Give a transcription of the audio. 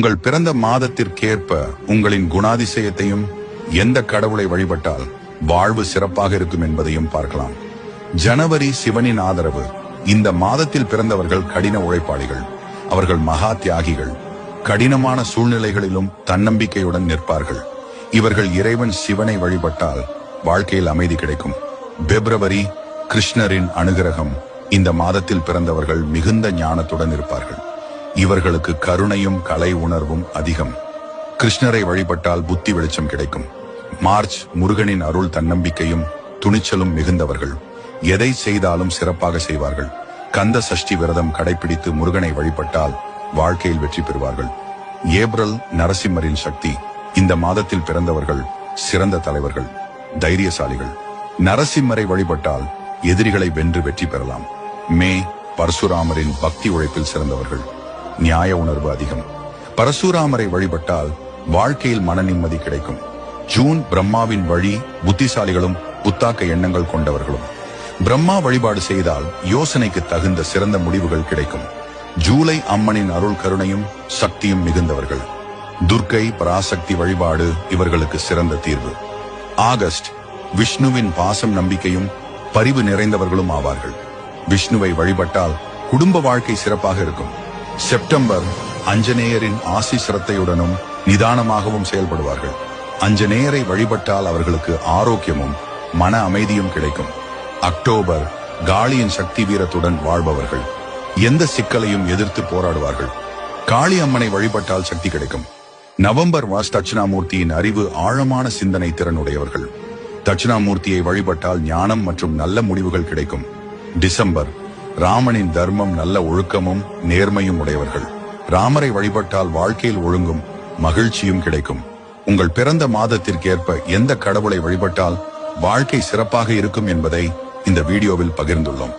உங்கள் பிறந்த மாதத்திற்கேற்ப உங்களின் குணாதிசயத்தையும் எந்த கடவுளை வழிபட்டால் வாழ்வு சிறப்பாக இருக்கும் என்பதையும் பார்க்கலாம். ஜனவரி சிவனின் ஆதரவு இந்த மாதத்தில் பிறந்தவர்கள் கடின உழைப்பாளிகள் அவர்கள் மகா தியாகிகள் கடினமான சூழ்நிலைகளிலும் தன்னம்பிக்கையுடன் நிற்பார்கள். இவர்கள் இறைவன் சிவனை வழிபட்டால் வாழ்க்கையில் அமைதி கிடைக்கும். பிப்ரவரி கிருஷ்ணரின் அனுகிரகம் இந்த மாதத்தில் பிறந்தவர்கள் மிகுந்த ஞானத்துடன் இருப்பார்கள். இவர்களுக்கு கருணையும் கலை உணர்வும் அதிகம். கிருஷ்ணரை வழிபட்டால் புத்தி வெளிச்சம் கிடைக்கும். மார்ச் முருகனின் அருள் தன்னம்பிக்கையும் துணிச்சலும் மிகுந்தவர்கள். எதை செய்தாலும் சிறப்பாக செய்வார்கள். கந்த சஷ்டி விரதம் கடைபிடித்து முருகனை வழிபட்டால் வாழ்க்கையில் வெற்றி பெறுவார்கள். ஏப்ரல் நரசிம்மரின் சக்தி. இந்த மாதத்தில் பிறந்தவர்கள் சிறந்த தலைவர்கள் தைரியசாலிகள். நரசிம்மரை வழிபட்டால் எதிரிகளை வென்று வெற்றி பெறலாம். மே பரசுராமரின் பக்தி உழைப்பில் சிறந்தவர்கள். நியாய உணர்வு அதிகம். பரசுராமரை வழிபட்டால் வாழ்க்கையில் மன நிம்மதி கிடைக்கும். ஜூன் பிரம்மாவின் வழி புத்திசாலிகளும் புத்தாக்க எண்ணங்கள் கொண்டவர்களும். பிரம்மா வழிபாடு செய்தால் யோசனைக்கு தகுந்த சிறந்த முடிவுகள் கிடைக்கும். ஜூலை அம்மனின் அருள் கருணையும் சக்தியும் மிகுந்தவர்கள். துர்க்கை பராசக்தி வழிபாடு இவர்களுக்கு சிறந்த தீர்வு. ஆகஸ்ட் விஷ்ணுவின் பாசம் நம்பிக்கையும் பரிவு நிறைந்தவர்களும் ஆவார்கள். விஷ்ணுவை வழிபட்டால் குடும்ப வாழ்க்கை சிறப்பாக இருக்கும். செப்டம்பர் அஞ்சநேயரின் ஆசி சிரத்தையுடனும் நிதானமாகவும் செயல்படுவார்கள். அஞ்சநேயரை வழிபட்டால் அவர்களுக்கு ஆரோக்கியமும் மன அமைதியும் கிடைக்கும். அக்டோபர் காளியின் சக்தி வீரத்துடன் வாழ்பவர்கள். எந்த சிக்கலையும் எதிர்த்து போராடுவார்கள். காளி அம்மனை வழிபட்டால் சக்தி கிடைக்கும். நவம்பர் வாஸ் தட்சிணாமூர்த்தியின் அறிவு ஆழமான சிந்தனை திறனுடையவர்கள். தட்சிணாமூர்த்தியை வழிபட்டால் ஞானம் மற்றும் நல்ல முடிவுகள் கிடைக்கும். டிசம்பர் ராமனின் தர்மம் நல்ல ஒழுக்கமும் நேர்மையும் உடையவர்கள். ராமரை வழிபட்டால் வாழ்க்கையில் ஒழுங்கும் மகிழ்ச்சியும் கிடைக்கும். உங்கள் பிறந்த மாதத்திற்கேற்ப எந்த கடவுளை வழிபட்டால் வாழ்க்கை சிறப்பாக இருக்கும் என்பதை இந்த வீடியோவில் பகிர்ந்துள்ளோம்.